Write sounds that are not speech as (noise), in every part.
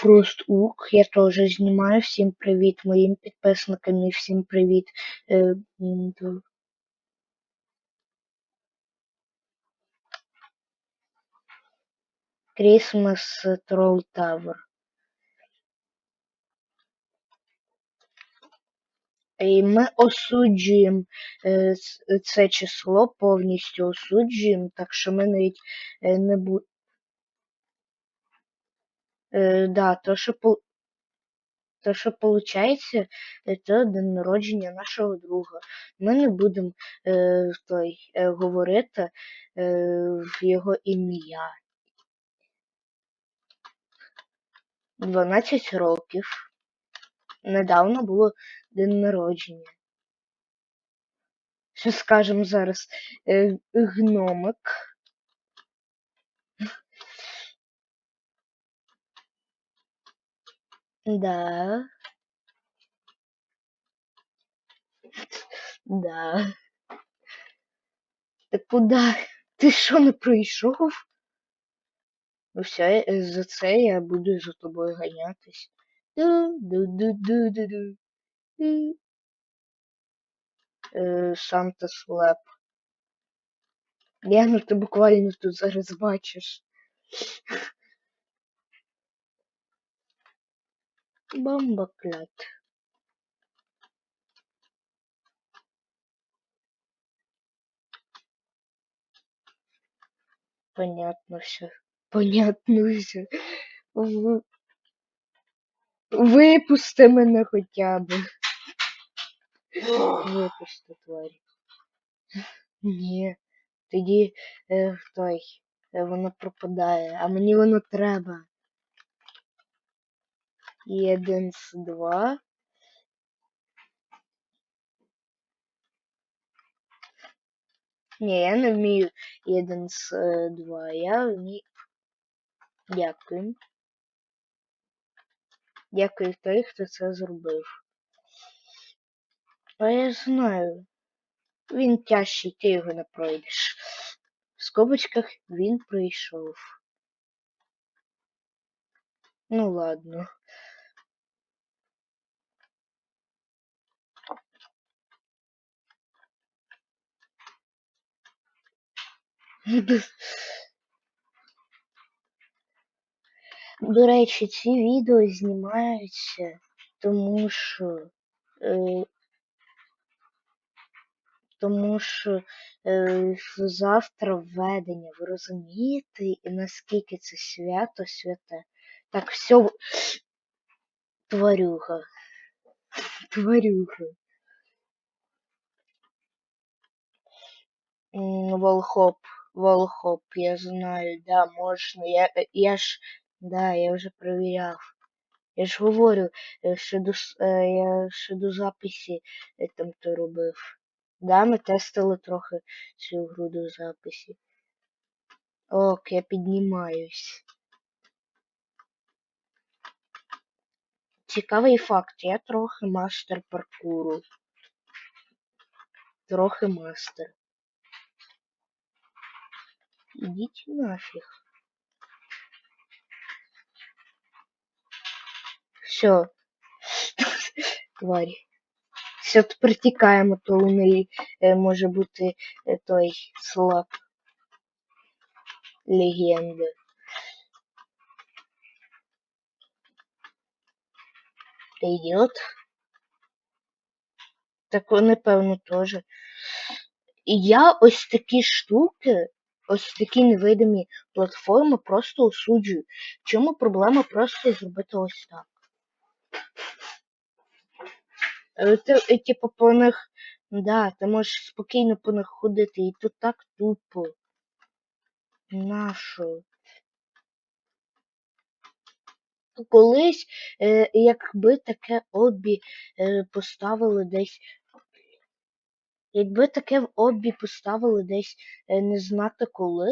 Фростук, я теж знімаю. Всім привіт моїм підписникам і всім привіт. Е, Christmas Troll Tower. І ми осуджуємо е, це число, повністю осуджуємо, так що ми навіть е, не бу... Е, да, то, що по... То, що виходить, це день народження нашого друга. Ми не будемо е, той, е, говорити е, його ім'я. 12 років. Недавно було день народження. Що скажемо зараз? Е, гномик. Да. Да. Ти куди? Ти що не прийшов? Ну все, е, за це я буду за тобою ганятись. Ду-ду-ду-ду-ду-ду. Ду. Е, Санта Слеп. Я ну ти буквально тут зараз бачиш. Бомбоклят. Понятно все. Понятно все. В- Випусти мене хоча б. Випусти, тварі. Ні. Тоді е, той, е, воно пропадає, а мені воно треба. Один з два. Ні, я не вмію один з два. Я вмію. Дякую. Дякую той, хто це зробив. А я знаю. Він тяжчий, ти його не пройдеш. В скобочках він прийшов. Ну ладно. (laughs) До речі, ці відео знімаються, тому що. Е, тому що е, завтра введення, ви розумієте, і наскільки це свято святе. Так, все, тварюга. Тварюга. Волхоп, волхоп, я знаю, да, можна. Я, е, я ж, да, я вже перевіряв. Я ж говорю, е, ще до, е, я ще до записі там то робив. Да, ми тестили трохи цю гру до записі. Ок, я піднімаюсь. Цікавий факт, я трохи мастер паркуру. Трохи мастер. Ідіть нафіг. Все. Тварі. Все, тікаємо, то у неї е, може бути е, той слаб легенди. Ідіот. Так вони, певно, теж. І я ось такі штуки, ось такі невидимі платформи просто осуджую. Чому проблема просто зробити ось так? Е, Ти, е, типу, по них, да, ти можеш спокійно по них ходити, і тут так тупо. Нащо? Колись, е, якби таке обі е, поставили десь. Якби таке в обі поставили десь е, не знати коли,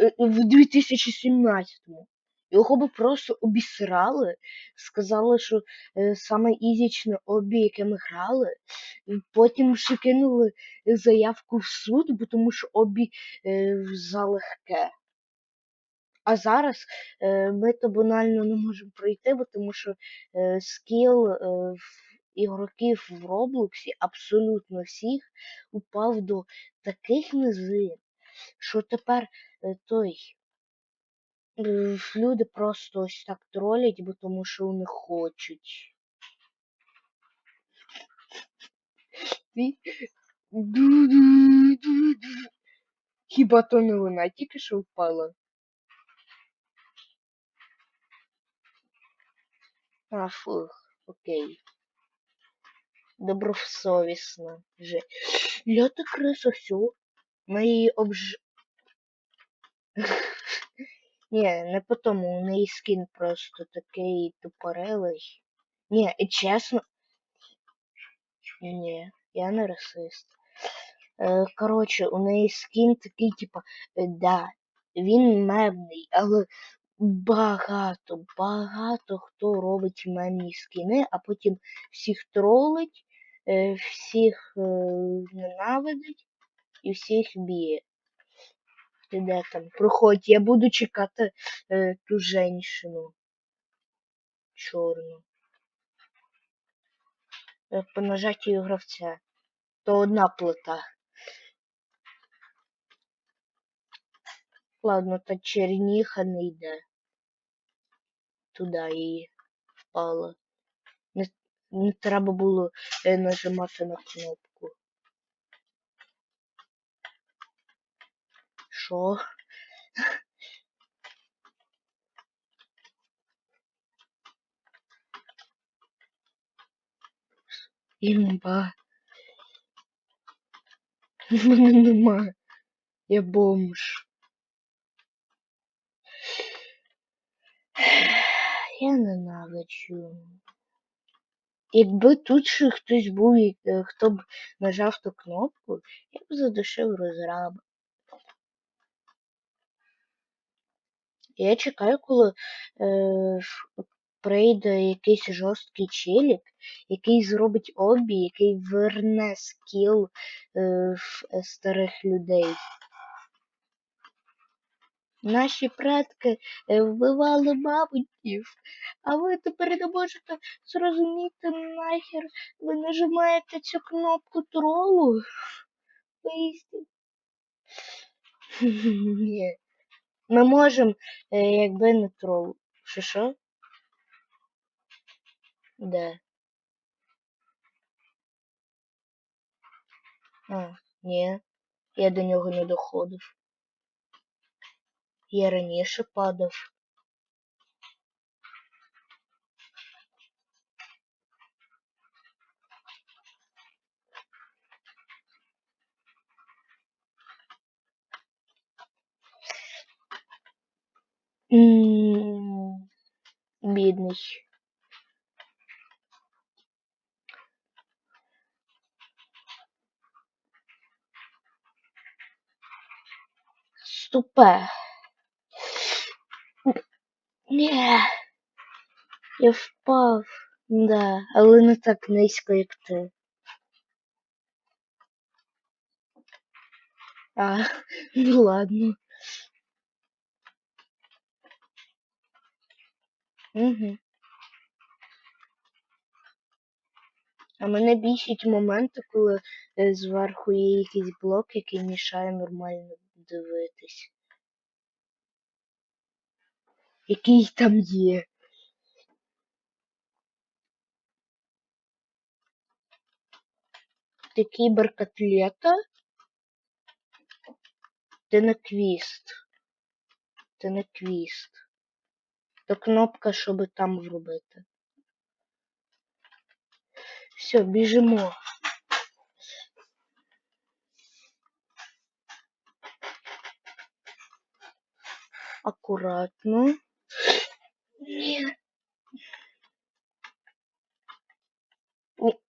е, в 2017-му. Його би просто обісрали, сказали, що е, саме ізічне обі, яке ми грали, потім ще кинули заявку в суд, бо тому що обі е, залегке. А зараз е, ми то банально не можемо пройти, бо тому що е, скіл е, в ігроків в Роблоксі абсолютно всіх упав до таких низин, що тепер е, той е, люди просто ось так тролять, бо тому що вони хочуть. Хіба то не вона тільки що впала? А, фух, окей. Добросовісно. Же. Лята криса, все. Ми її обж... (laughs) Ні, не по тому, у неї скін просто такий тупорилий. Ні, і чесно. Ні, я не расист. Е, коротше, у неї скін такий, типа, е, да, він мемний, але багато, багато хто робить мемні скіни, а потім всіх тролить, всіх е, ненавидить і всіх б'є. Де там? Проходь, я буду чекати е, ту женщину чорну. По нажаттю гравця. То одна плита. Ладно, та черніха не йде. Туди її впала. Не, треба було е, нажимати на кнопку. Що? Імба. (laughs) Мене нема. Я бомж. (sighs) Я ненавиджу. Якби тут ще хтось був, е, хто б нажав ту кнопку, я б задушив розраба. Я чекаю, коли е, прийде якийсь жорсткий челік, який зробить обі, який верне скіл е, в старих людей. Наші предки е, вбивали бабутів, а ви тепер не можете зрозуміти нахер. Ви нажимаєте цю кнопку тролу. (laughs) Ні. Ми можемо, е, якби не трол. Що що? Де? А, ні. Я до нього не доходив. Я раніше падав. М, Бідний. Ступе. Ні. Я впав. Да, але не так низько, як ти. А, (laughs) ну ладно. Угу. А мене бісять моменти, коли е, зверху є якийсь блок, який мішає нормально дивитись. Який там є. Ти кіберкотлета? Ти не квіст. Ти не квіст. То кнопка, щоб там вробити. Все, біжимо. Акуратно.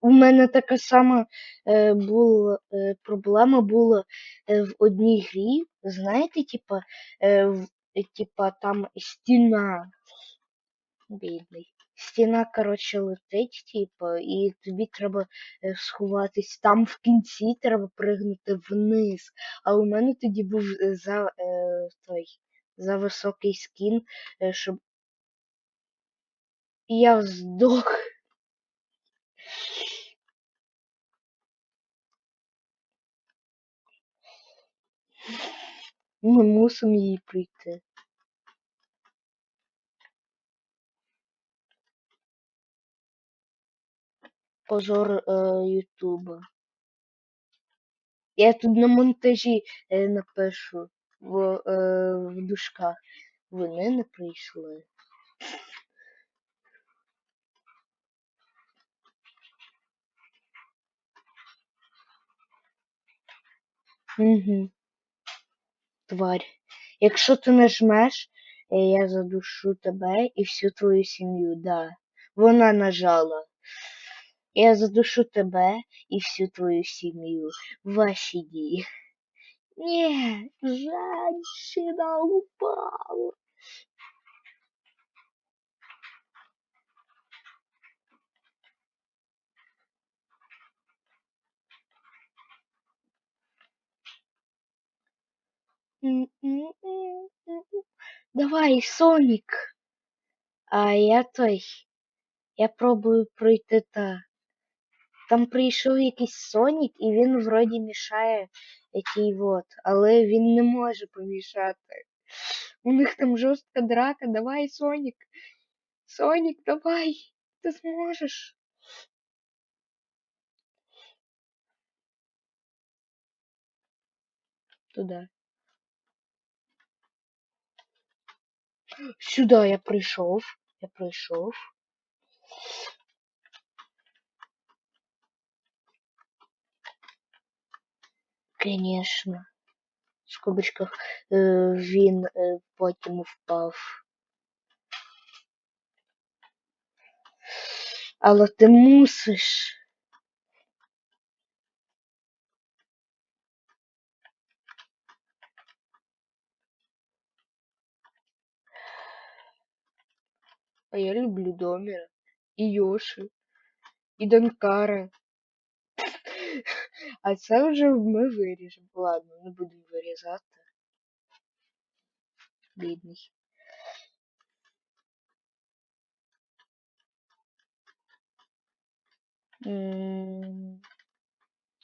У, мене така сама е, була е, проблема була е, в одній грі. Знаєте, типа, е, в, е, типа там стіна. Бідний. Стіна, коротше, летить, типа, і тобі треба е, сховатись. Там в кінці треба пригнути вниз. А у мене тоді був е, за е, той за високий скін, е, щоб я здох. Ми мусимо її прийти. Позор е, Ютуба. Я тут на монтажі е, напишу в, е, в дужках. Вони не прийшли. Угу. Тварь. Якщо ти нажмеш, е, я задушу тебе і всю твою сім'ю, да. Вона нажала. Я задушу тебе і всю твою сім'ю. Ваші дії. Ні, женщина упала. Давай, Сонік. А я той. Я пробую пройти та. Там прийшов якийсь Сонік, і він вроді мішає який вот, але він не може помішати. У них там жорстка драка. Давай, Сонік. Сонік, давай. Ти зможеш. Туди. Сюди я прийшов. Я прийшов. Конечно. В скобочках е, він е, потім впав. Але ти мусиш. А я люблю Доміра. І Йоши. І Данкара. (laughs) А це вже ми виріжемо. Ладно, не будемо вирізати. Бідний.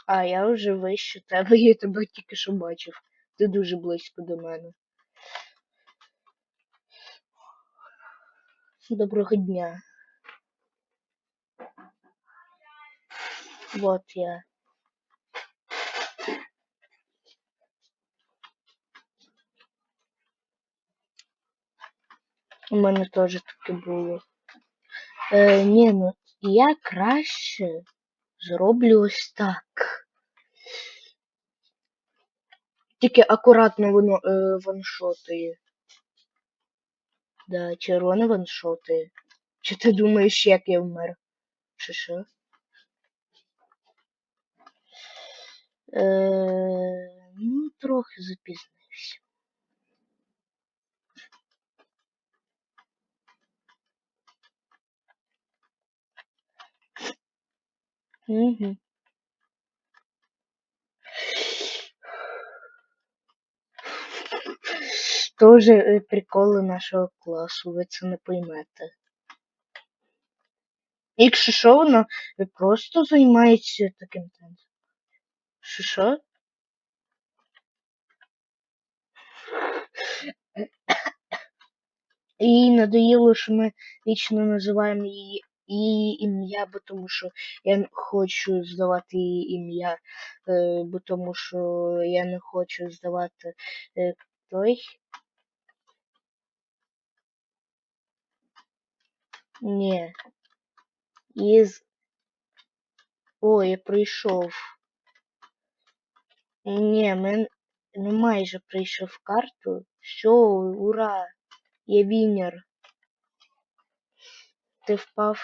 А, я вже вище тебе, я тебе тільки що бачив. Ти дуже близько до мене. Доброго дня. Вот я. У мене теж таке було. Е, ні, ну я краще зроблю ось так. Тільки акуратно воно е, ваншотає. Да, червоне ваншотає. Чи ти думаєш, як я вмер? Чи що? Е, ну, трохи запізнився. Угу. Тоже е, приколи нашого класу, ви це не поймете. Якщо що, вона просто займається таким танцем. Що що? Їй надоїло, що ми вічно називаємо її її ім'я, бо тому що я не хочу здавати її ім'я, е, бо тому що я не хочу здавати той. Ні. Із. О, я прийшов. Ні, мен ну майже прийшов карту. Що, ура! Я вінер. Ти впав.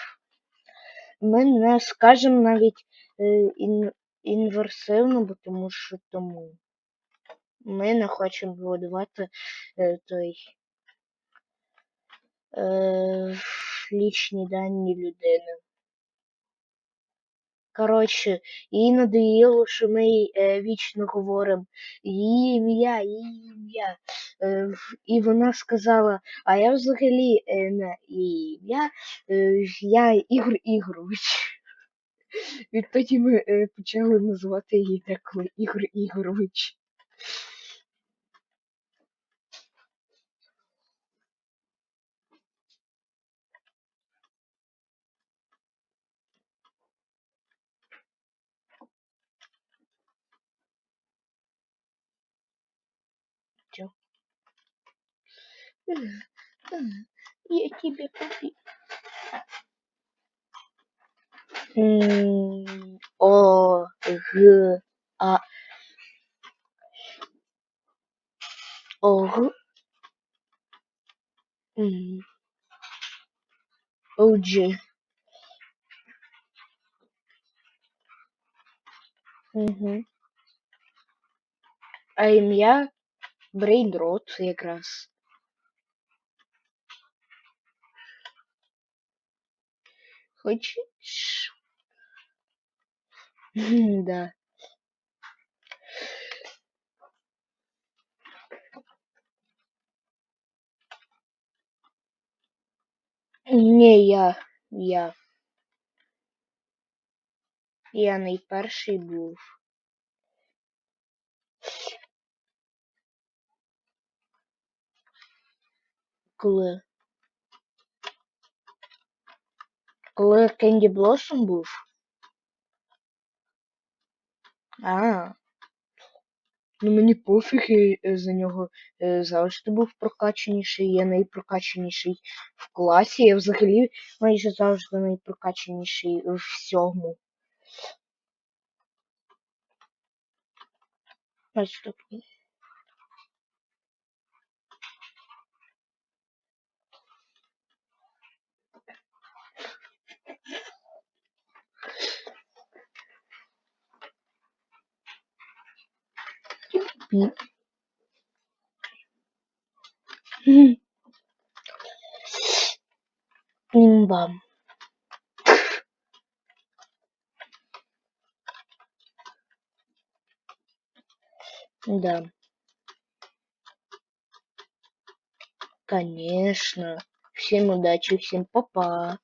Ми не скажемо навіть ін, інверсивно, бо тому що тому. Ми не хочемо виводувати е, той е, лічні дані людини. Коротше, їй надоїло, що ми е, вічно говоримо її ім'я, її ім'я. Е, і вона сказала, а я взагалі е, на її ім'я, е, я Ігор Ігорович. (laughs) Відтоді ми е, почали називати її деколи Ігор Ігорович. Я тебе купил. М, О, Г, А, О, Г, М, О, Дж. Угу. А ім'я Брейнрот якраз. Хочеш? Мгм, Да. Ні, я. Я. Я найперший був. Коли? Коли Кенді Блосом був? А. Ну мені пофіг е, за нього е, завжди був прокачаніший, я найпрокачаніший в класі, я взагалі майже завжди найпрокачаніший в всьому. Наступний. Пі. Мгм. Імба. Да. Конечно. Всем удачи, всем папа.